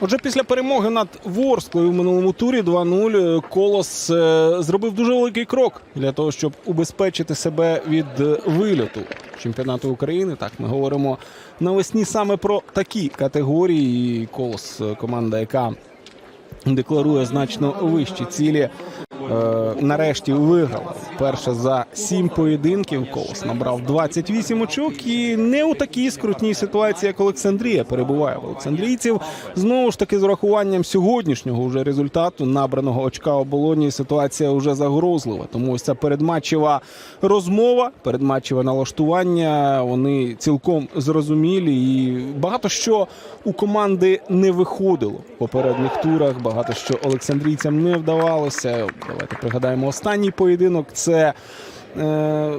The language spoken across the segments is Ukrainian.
Отже, після перемоги над Ворсклою в минулому турі 2-0 Колос е, зробив дуже великий крок для того, щоб убезпечити себе від е, вильоту чемпіонату України. Так, ми говоримо навесні саме про такі категорії. Колос е, команда, яка декларує значно вищі цілі. Е, нарешті виграла перше за сім поєдинків. Колос набрав 28 очок і не у такій скрутній ситуації, як Олександрія перебуває в Олександрійців. Знову ж таки, з урахуванням сьогоднішнього вже результату набраного очка оболоні. Ситуація вже загрозлива. Тому ось ця передматчева розмова, передматчеве налаштування. Вони цілком зрозумілі, і багато що у команди не виходило в попередніх турах. Багато що олександрійцям не вдавалося. Давайте пригадаємо останній поєдинок. Це е,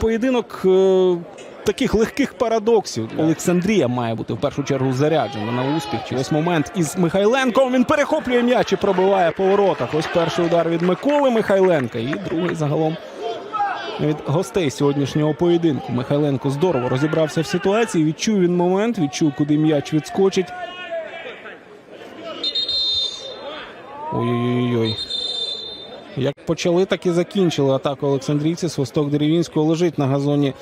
поєдинок. Е, Таких легких парадоксів Олександрія має бути в першу чергу заряджена на успіх. Чи ось момент із Михайленком. Він перехоплює м'яч і пробиває по воротах. Ось перший удар від Миколи Михайленка. І другий загалом від гостей сьогоднішнього поєдинку. Михайленко здорово розібрався в ситуації. Відчув він момент, відчув, куди м'яч відскочить. Ой-ой-ой. Як почали, так і закінчили атаку Олександрійці. Свисток Деревінського лежить на газоні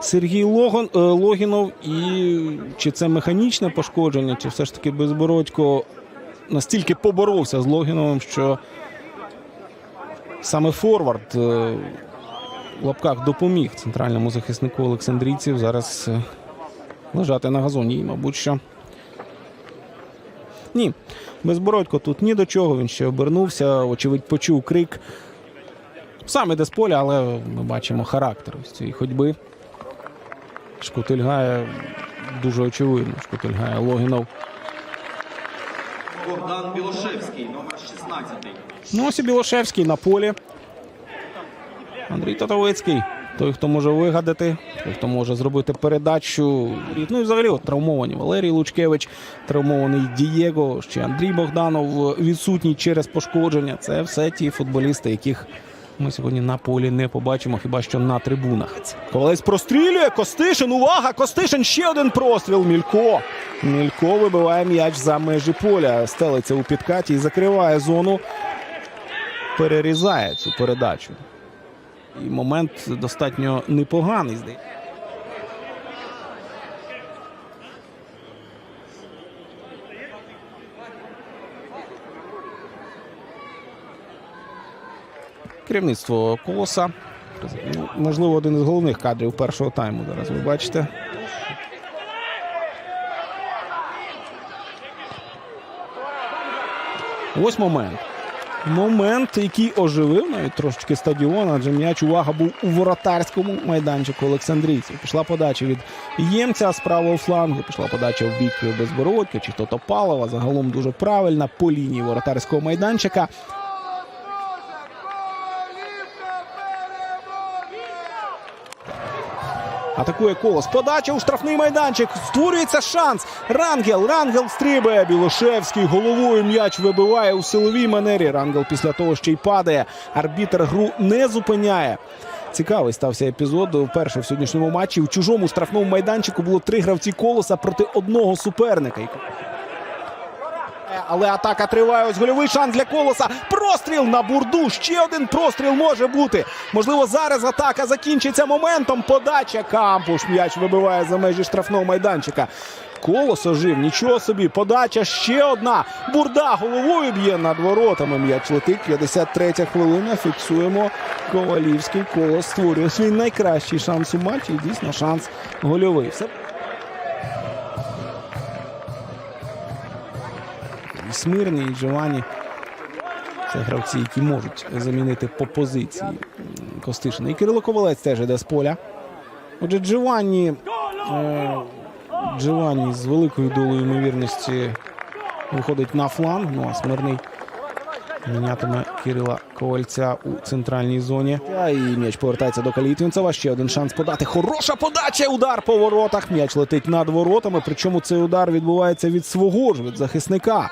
Сергій Логон, е, Логінов. І чи це механічне пошкодження, чи все ж таки Безбородько настільки поборовся з Логіновим, що саме Форвард е, в лапках допоміг центральному захиснику Олександрійців зараз е, лежати на газоні. І, мабуть, що ні, Безбородько тут ні до чого. Він ще обернувся, очевидь, почув крик. Сам іде з поля, але ми бачимо характер ось цієї ходьби. Шкутильгає дуже очевидно. Шкутильгає Логінов. Богдан Білошевський, номер 16. Ну ось і Білошевський на полі. Андрій Татовицький. Той, хто може вигадати, той, хто може зробити передачу. Ну і взагалі от, травмовані Валерій Лучкевич, травмований Дієго, ще Андрій Богданов відсутній через пошкодження. Це все ті футболісти, яких ми сьогодні на полі не побачимо, хіба що на трибунах. Ковалець прострілює. Костишин. Увага! Костишин ще один простріл. Мілько. Мілько вибиває м'яч за межі поля. Стелиться у підкаті і закриває зону. Перерізає цю передачу. І момент достатньо непоганий. здається. Керівництво колоса. Можливо, один із головних кадрів першого тайму. Зараз ви бачите. Ось момент. Момент, який оживив навіть трошечки стадіон, адже м'яч увага був у воротарському майданчику Олександрійців. Пішла подача від Ємця з правого флангу, пішла подача в бік Безбородька чи то Топалова. Загалом дуже правильна по лінії воротарського майданчика. Атакує колос. Подача у штрафний майданчик. Створюється шанс. Рангел. Рангел стрибає. Білошевський головою м'яч вибиває у силовій манері. Рангел після того ще й падає. Арбітр гру не зупиняє. Цікавий стався епізод. Вперше в сьогоднішньому матчі в чужому штрафному майданчику було три гравці колоса проти одного суперника. Але атака триває. Ось гольовий шанс для колоса. Простріл на бурду. Ще один простріл може бути. Можливо, зараз атака закінчиться моментом. Подача Кампуш. М'яч вибиває за межі штрафного майданчика. Колос ожив, нічого собі. Подача ще одна. Бурда головою б'є над воротами. М'яч летить. 53 хвилина. Фіксуємо. Ковалівський колос створює свій найкращий шанс у матчі. Дійсно шанс гольовий. І Смирний, і Джовані. Це гравці, які можуть замінити по позиції Костишина. І Кирило Ковалець теж іде з поля. Отже, Джованні, е, Джованні з великою долею ймовірності виходить на фланг. Ну а Смирний мінятиме Кирила Ковальця у центральній зоні. І м'яч повертається до Калітвінцева. Ще один шанс подати. Хороша подача. Удар по воротах. М'яч летить над воротами. Причому цей удар відбувається від свого ж від захисника.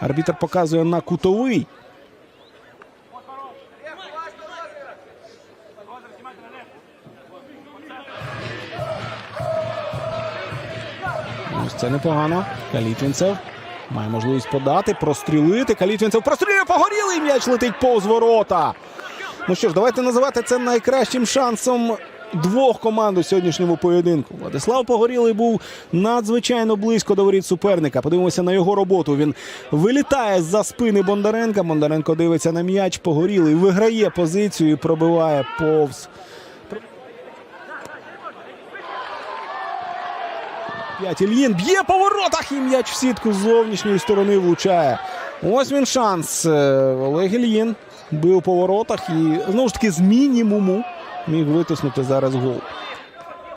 Арбітр показує на кутовий. Ось це непогано. Калітвінцев. Має можливість подати, прострілити. Калітвінцев прострілює погорілий м'яч летить повз ворота. Ну що ж, давайте називати це найкращим шансом двох команд у сьогоднішньому поєдинку. Владислав Погорілий був надзвичайно близько до воріт суперника. Подивимося на його роботу. Він вилітає з-за спини Бондаренка. Бондаренко дивиться на м'яч. Погорілий виграє позицію і пробиває повз. П'ять Ільїн б'є по воротах і м'яч в сітку з зовнішньої сторони влучає. Ось він шанс. Е, Олег Ільїн бив по воротах і знову ж таки з мінімуму міг витиснути зараз гол.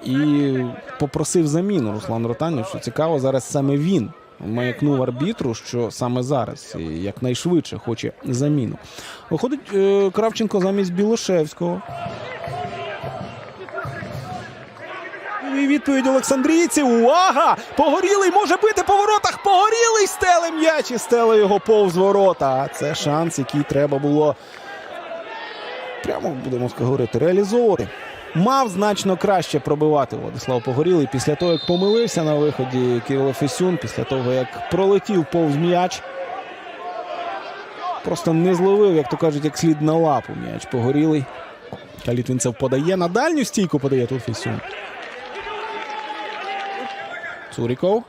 І попросив заміну Руслан Ротанів, що цікаво, зараз саме він маякнув арбітру, що саме зараз і якнайшвидше хоче заміну. Виходить е, Кравченко замість Білошевського. Відповідь Олександрійців. Увага! Погорілий може бити по воротах. Погорілий стеле м'яч і стеле його повз ворота. А Це шанс, який треба було прямо будемо говорити, реалізовувати. Мав значно краще пробивати Владислав Погорілий після того, як помилився на виході Кирило Фесюн, після того, як пролетів повз м'яч. Просто не зловив, як то кажуть, як слід на лапу м'яч Погорілий. Калітвінцев подає на дальню стійку, подає тут Фесюн. Цуріков.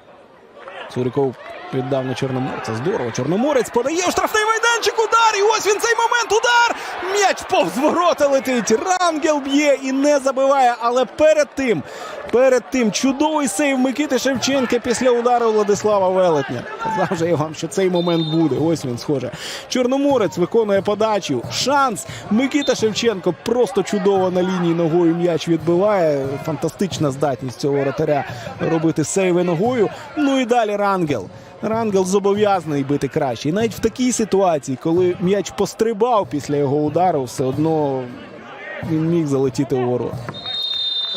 Цуріков віддав на Чорноморця. Здорово. Чорноморець подає у штрафний майданчик. Удар. І ось він цей момент. Удар. М'яч повз ворота летить. Рангел б'є і не забиває. Але перед тим, перед тим чудовий сейв Микити Шевченка після удару Владислава Велетня. Казав же я вам, що цей момент буде. Ось він схоже. Чорноморець виконує подачу. Шанс. Микита Шевченко просто чудово на лінії ногою м'яч відбиває. Фантастична здатність цього воротаря робити сейви ногою. Ну і далі Рангел. Рангел зобов'язаний бити краще. І навіть в такій ситуації, коли м'яч пострибав після його удару, все одно він міг залетіти у ворота.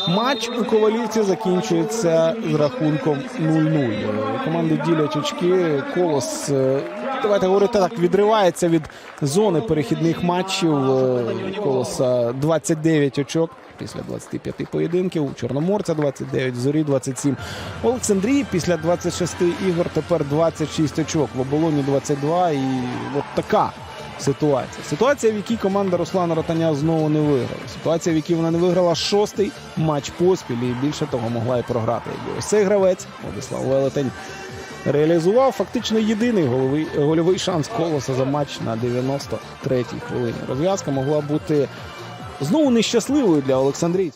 Матч у Ковалівці закінчується з рахунком 0-0. Команди ділять очки. Колос, е, давайте говорити так, відривається від зони перехідних матчів. Е, Колоса 29 очок після 25 поєдинків. Чорноморця 29, Зорі 27. У Олександрії після 26 ігор тепер 26 очок. В оболоні 22. І от така ситуація. Ситуація, в якій команда Руслана Ротаня знову не виграла. Ситуація, в якій вона не виграла шостий матч поспіль і більше того могла і програти. Якби ось цей гравець Владислав Велетень реалізував фактично єдиний головий, гольовий шанс колоса за матч на 93-й хвилині. Розв'язка могла бути знову нещасливою для Олександрійців.